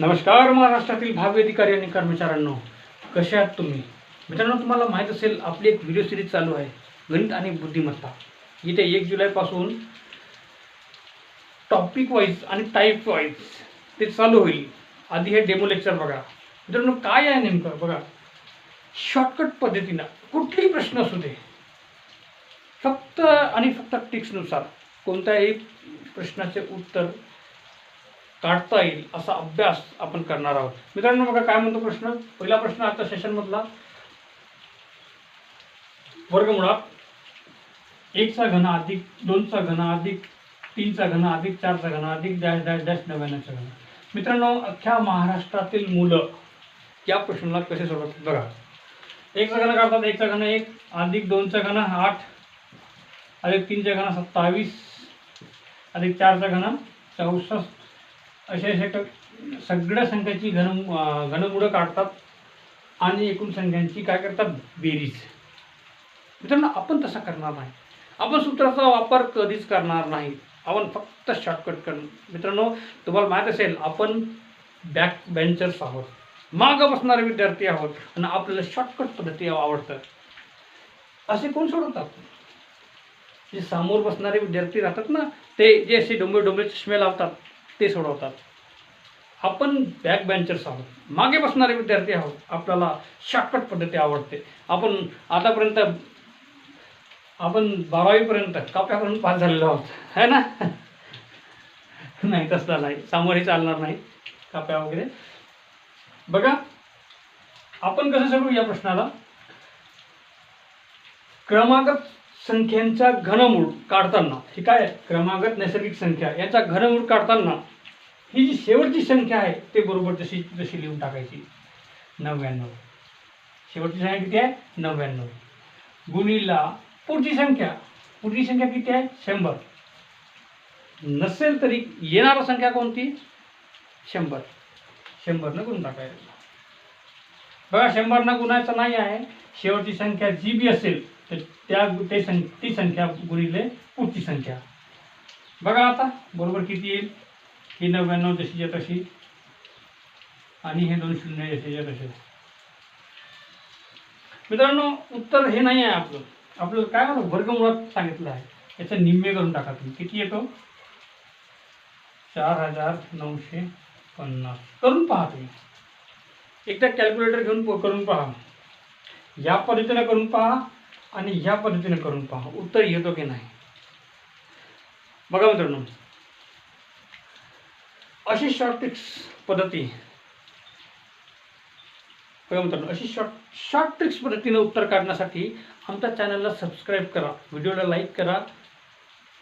नमस्कार महाराष्ट्रातील भावी अधिकारी आणि कर्मचाऱ्यांनो कसे आहात तुम्ही? मित्रांनो तुम्हाला माहीत असेल आपली एक व्हिडिओ सिरीज चालू आहे गणित आणि बुद्धिमत्ता. इथे एक जुलैपासून टॉपिक वाईज आणि टाईप वाईज ते चालू होईल. आधी हे डेमो लेक्चर बघा. मित्रांनो काय आहे नेमकं? बघा. शॉर्टकट पद्धतीनं कुठलेही प्रश्न असू दे. फक्त आणि फक्त टिक्सनुसार कोणत्याही प्रश्नाचे उत्तर काढता येईल असा अभ्यास आपण करणार आहोत. मित्रांनो बघा काय म्हणतो प्रश्न? पहिला प्रश्न आता सेशनमधला वर्गमुळात एकचा घन अधिक दोनचा घन अधिक तीनचा घन अधिक चारचा घन अधिक डॅश डॅश डॅश नव्याण्णवचा घन. मित्रांनो अख्ख्या महाराष्ट्रातील मुलं या प्रश्नाला कसे सोडवतात? बघा. एकचा घन काढतात एकचा घन एक अधिक दोनचा घन आठ अधिक तीनचा घन सत्तावीस अधिक चारचा घन चौसष्ट अशा अशा सगळ्या संख्याची घन घनमुळं काढतात आणि एकूण संख्यांची काय करतात? बेरीज. मित्रांनो आपण तसा करणार नाही. आपण सूत्राचा वापर कधीच करणार नाही. आपण फक्त शॉर्टकट कर मित्रांनो तुम्हाला माहीत असेल आपण बॅक बेंचर्स आहोत. मागं बसणारे विद्यार्थी आहोत आणि आपल्याला शॉर्टकट पद्धती आवडतात. असे कोण सोडवतात? जे समोर बसणारे विद्यार्थी राहतात ना ते जे असे डोंबे डोंबे चष्मे लावतात ते सोडवतात. आपण बॅक बेंचर्स आहोत. मागे बसणारे विद्यार्थी आहोत. आपल्याला शॉर्टकट पद्धती आवडते. आपण आतापर्यंत आपण बारावीपर्यंत काप्यापर्यंत पास झालेलो आहोत. है ना? नाही तसला नाही. सामोरे चालणार नाही काप्या वगैरे. बघा आपण कसं सोडू या प्रश्नाला? क्रमांक संख्यांचा घनमूळ काढताना ही काय आहे? क्रमागत नैसर्गिक संख्या. याचा घनमूळ काढताना ही जी शेवटची संख्या आहे ते बरोबर तशी तशी लिहून टाकायची. नव्याण्णव. शेवटची संख्या किती आहे? नव्याण्णव. गुणीला पुढची संख्या. पुढची संख्या किती आहे? शंभर. नसेल तरी येणारा संख्या कोणती? शंभर. शंभरनं गुण टाकायचं. बघा शंभरनं गुणायचं नाही आहे. शेवटची संख्या जी बी असेल तर त्या ते सं ती संख्या गुणिले पुढची संख्या. बघा आता बरोबर किती येईल? ही नव्याण्णव जशीच्या तशी आणि हे दोन शून्य जशीच्या तसे. मित्रांनो उत्तर हे नाही आहे आपलं. आपलं काय म्हणतो वर्गमुळात सांगितलं आहे. याचं निम्मे करून टाका तुम्ही. किती येतो? चार हजार नऊशे पन्नास. करून पहा तुम्ही. एकदा कॅल्क्युलेटर घेऊन करून पहा. या पद्धतीने करून पहा. आणि ह्या पद्धतीने करून पहा. उत्तर येतो की नाही? बघा मित्रांनो. अशी शॉर्ट ट्रिक्स पद्धती. बघा मित्रांनो अशी शॉर्ट शॉर्ट ट्रिक्स पद्धतीने उत्तर काढण्यासाठी आमच्या चॅनलला सबस्क्राईब करा व्हिडिओला लाईक करा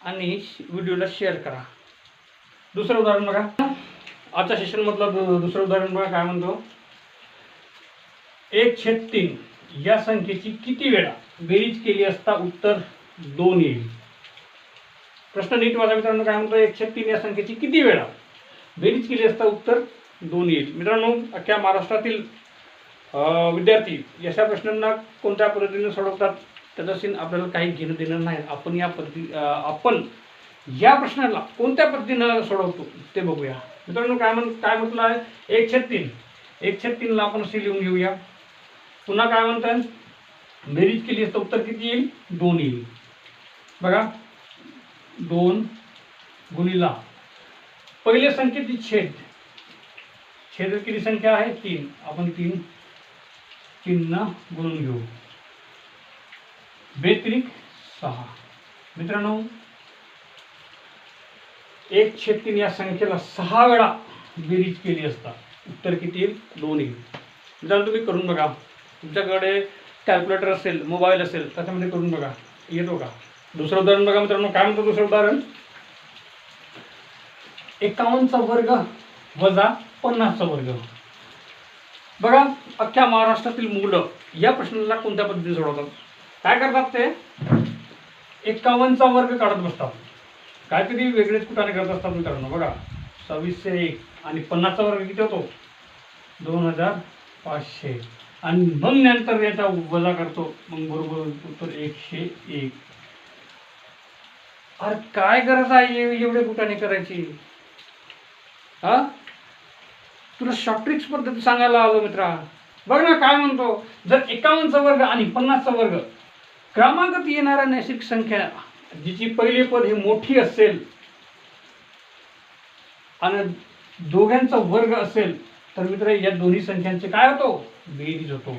आणि व्हिडिओला शेअर करा. दुसरं उदाहरण बघा. आजच्या सेशनमधलं दुसरं उदाहरण बघा काय म्हणतो? एक छेद तीन. या संख्येची किती वेळा? बेरीज केली असता उत्तर दोन येईल. प्रश्न नीट माझा मित्रांनो काय म्हणतो एकशे तीन या संख्येची किती वेळा? बेरीज केली असता उत्तर दोन येईल. मित्रांनो अख्ख्या महाराष्ट्रातील विद्यार्थी अशा प्रश्नांना कोणत्या पद्धतीने सोडवतात? त्याच्याशी आपल्याला काही घेणं देणं नाही. आपण या पद्धती आपण या प्रश्नाला कोणत्या पद्धतीनं सोडवतो ते बघूया. मित्रांनो काय म्हण काय म्हटलं आहे? एकशे तीन. एकशे तीनला आपण असे लिहून घेऊया. पुन्हा काय म्हणतात बेरीज केली असतं उत्तर किती येईल? दोन येईल. बघा. दोन गुणिला. पहिल्या संख्येची छेद. छेद किती संख्या आहे? तीन. आपण तीन चिन्ह गुणून घेऊ. बेत्रिक सहा. मित्रांनो एक छेद तीन या संख्येला सहा वेळा बेरीज केली असता. उत्तर किती येईल? दोन येईल. मित्रांनो तुम्ही करून बघा. तुमच्याकडे कॅल्क्युलेटर असेल मोबाईल असेल त्याच्यामध्ये करून बघा. येतो का? दुसरं उदाहरण बघा मित्रांनो. काय म्हणतो दुसरं उदाहरण? एकावन्नचा वर्ग वजा पन्नासचा वर्ग. बघा अख्ख्या महाराष्ट्रातील मुलं या प्रश्नाला कोणत्या पद्धतीने सोडवतात? काय करतात ते? एकावन्नचा वर्ग काढत बसतात. काहीतरी वेगळेच कुठाने करत असतात मित्रांनो. बघा सव्वीसशे एक आणि पन्नासचा वर्ग किती होतो? दोन हजार पाचशे. आणि मग नंतर याचा वजा करतो. मग बरोबर उत्तर एकशे एक. अरे काय गरज आहे एवढे कुठाने करायची? हा? तुला शॉर्ट्रिक्स पद्धती सांगायला आलो मित्रा. बघ ना काय म्हणतो. जर एकावन्नचा वर्ग आणि पन्नासचा वर्ग क्रमांकात येणाऱ्या नैसर्गिक संख्या जिची पहिली पद ही मोठी असेल आणि दोघांचा वर्ग असेल तर मित्र या दोन्ही संख्यांचे काय होतो? बेरीज होतो.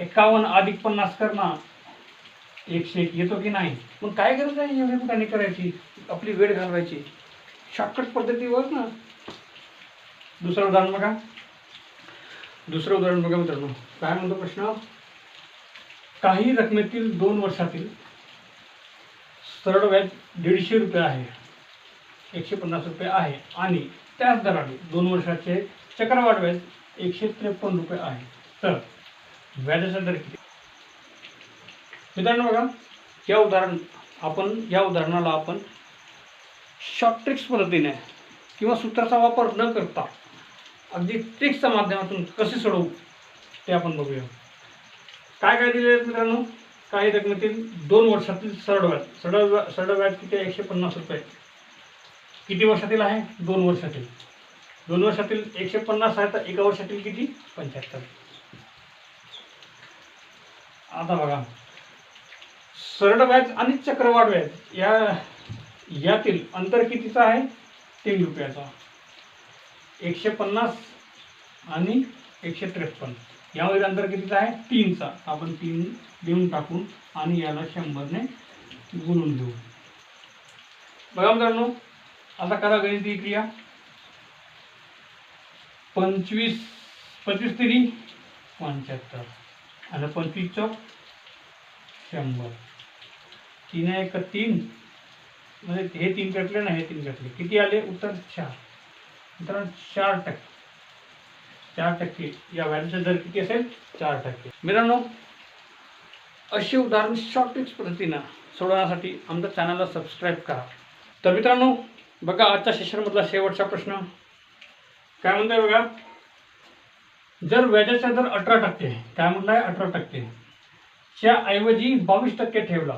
एकावन्न अधिक पन्नास करणं एकशे एक येतो की नाही? मग काय गरज आहे एवढ्या ठिकाणी करायची? आपली वेळ घालवायची. शॉर्टकट पद्धतीवर ना. दुसरं उदाहरण बघा. दुसरं उदाहरण बघा मित्रांनो. काय म्हणतो प्रश्न? काही रकमेतील दोन वर्षातील सरळ व्याज दीडशे रुपये आहे. एकशे पन्नास रुपये आहे. आणि त्याच दराने दोन वर्षाचे चक्रवाढ व्याज एकशे त्रेपन्न रुपये आहे. तर व्याजाचा दर किती? मित्रांनो बघा या उदाहरण आपण या उदाहरणाला आपण शॉर्ट ट्रिक्स पद्धतीने किंवा सूत्राचा वापर न करता अगदी ट्रिक्सच्या माध्यमातून कसे सोडवू ते आपण बघूया. काय काय दिले आहेत मित्रांनो? काही रकमेतील दोन वर्षातील सरळ व्याज सरळ व्या- सरळ व्याज किती आहे? एकशे पन्नास रुपये. किती वर्षातील आहे? दोन वर्षातील. दोन वर्षातील एकशे पन्नास आहे तर एका वर्षातील किती? पंच्याहत्तर. आता बघा. सरळ व्याज आणि चक्रवाढ व्याज या यातील अंतर कितीचं आहे? तीन रुपयाचा. एकशे पन्नास आणि एकशे त्रेपन्न. यामध्ये अंतर कितीचं आहे? तीनचा. आपण तीन देऊन टाकून आणि याला शंभरने गुणून देऊ. बघा मित्रांनो आता करा गणिती क्रिया. पंचवीस पंचवीस तिरी पंच्याहत्तर. आणि पंचवीस चौक शंभर. तीन एक तीन म्हणजे हे तीन कटले ना हे तीन कटले. किती आले? उत्तर चार. मित्रांनो चार टक्के. चार टक्के. या व्हॅल्यूचा दर किती असेल? चार टक्के. मित्रांनो अशी उदाहरण शॉर्टेज पद्धतीनं सोडवण्यासाठी आमच्या चॅनलला सबस्क्राईब करा. तर मित्रांनो बघा आजच्या सेशनमधला शेवटचा प्रश्न. काय म्हणतोय बघा? जर व्याजाचा दर अठरा टक्के काय म्हटलंय? अठरा टक्के. च्या ऐवजी बावीस टक्के ठेवला.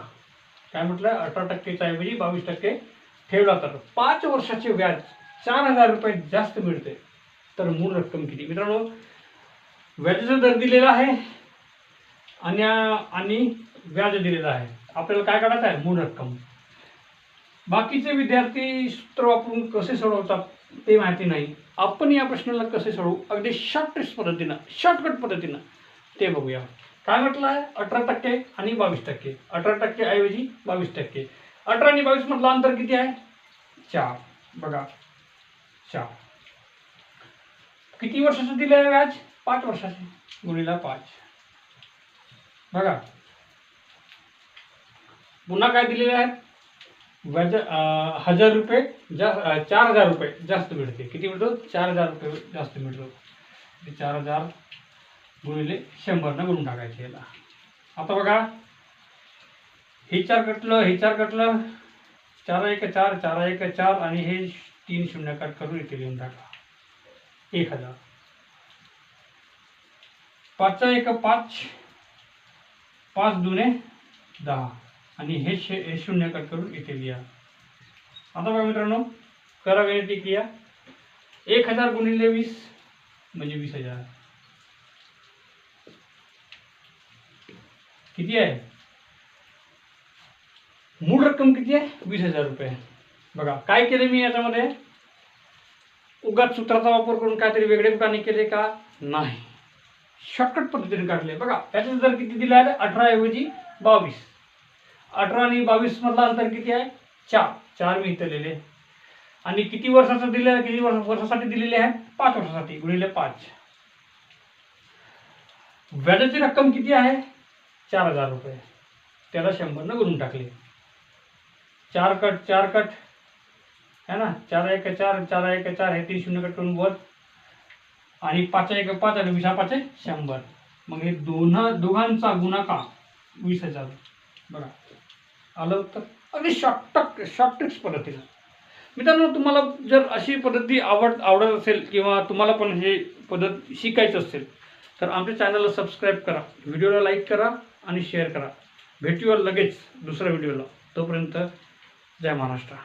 काय म्हटलंय? अठरा टक्केच्या ऐवजी बावीस टक्के ठेवला तर पाच वर्षाचे व्याज चार हजार रुपये जास्त मिळते. तर मूळ रक्कम किती? मित्रांनो व्याजाचा दर दिलेला आहे आणि आणि व्याज दिलेलं आहे. आपल्याला काय काढायचं आहे? मूळ रक्कम. बाकीचे विद्यार्थी सूत्र वापरून कसे सोडवतात? ते माहिती नाही. आपण या प्रश्नाला कसे सोडवू? अगदी शॉर्ट पद्धतीनं शॉर्टकट पद्धतीनं ते बघूया. काय म्हटलं आहे अठरा टक्के आणि बावीस टक्के. अठरा टक्के ऐवजी बावीस टक्के. अठरा आणि बावीस मधलं अंतर किती आहे? चार. बघा. चार. किती वर्षाचं दिलं आहे व्याज? पाच वर्षाचे. गुणीला पाच. बघा. पुन्हा काय दिलेलं आहे? म्हणजे, व्याज हजार रुपये जा चार हजार रुपये जास्त मिळते. किती मिळतो? चार हजार रुपये जास्त मिळतो. ते चार हजार गुणिले शंभरनं गुणून टाकायचे याला. आता बघा हे चार कटलं हे चार कटलं चार एक चार चार एक चार आणि हे तीन शून्य कट करून इथे लिहून टाका. एक हजार. पाचचा एक पाच पाच दुने दहा. आणि हे शे हे शून्य कट करून इथे लिहा. आता बघा मित्रांनो करा गणिती क्रिया. एक हजार गुणिले वीस म्हणजे वीस हजार. किती आहे? मूळ रक्कम किती आहे? वीस हजार रुपये. बघा काय केले मी याच्यामध्ये? उगाच सूत्राचा वापर करून काहीतरी वेगळे उठाने केले का? नाही. शॉर्टकट पद्धतीने काढले. बघा त्याच्यात जर किती दिलं आहे अठरा ऐवजी बावीस. अठरा आणि बावीस मधला अंतर किती आहे? चार. चार मी इथं लिहिले. आणि किती वर्षाचं दिलं किती वर्ष वर्षासाठी दिलेले आहे? पाच वर्षासाठी गुणिले पाच. व्याजाची रक्कम किती आहे? चार हजार रुपये. त्याला शंभरनं गुणून टाकले. चार कट चार कट. है ना? चार एक चार चार एक चार हे तीन शून्य कट करून वर. आणि पाच एक पाच आणि वीसा पाच आहे शंभर. मग हे दोन दोघांचा गुणाकार वीस हजार. बघा आलं तर अगदी शॉर्ट शॉर्ट पद्धतीनं. मित्रांनो तुम्हाला जर अशी पद्धती आवड आवडत असेल किंवा तुम्हाला पण हे पद्धत शिकायचं असेल तर आमच्या चॅनलला सबस्क्राईब करा व्हिडिओला लाईक करा आणि शेअर करा. भेटूया लगेच दुसऱ्या व्हिडिओला. तोपर्यंत जय महाराष्ट्र.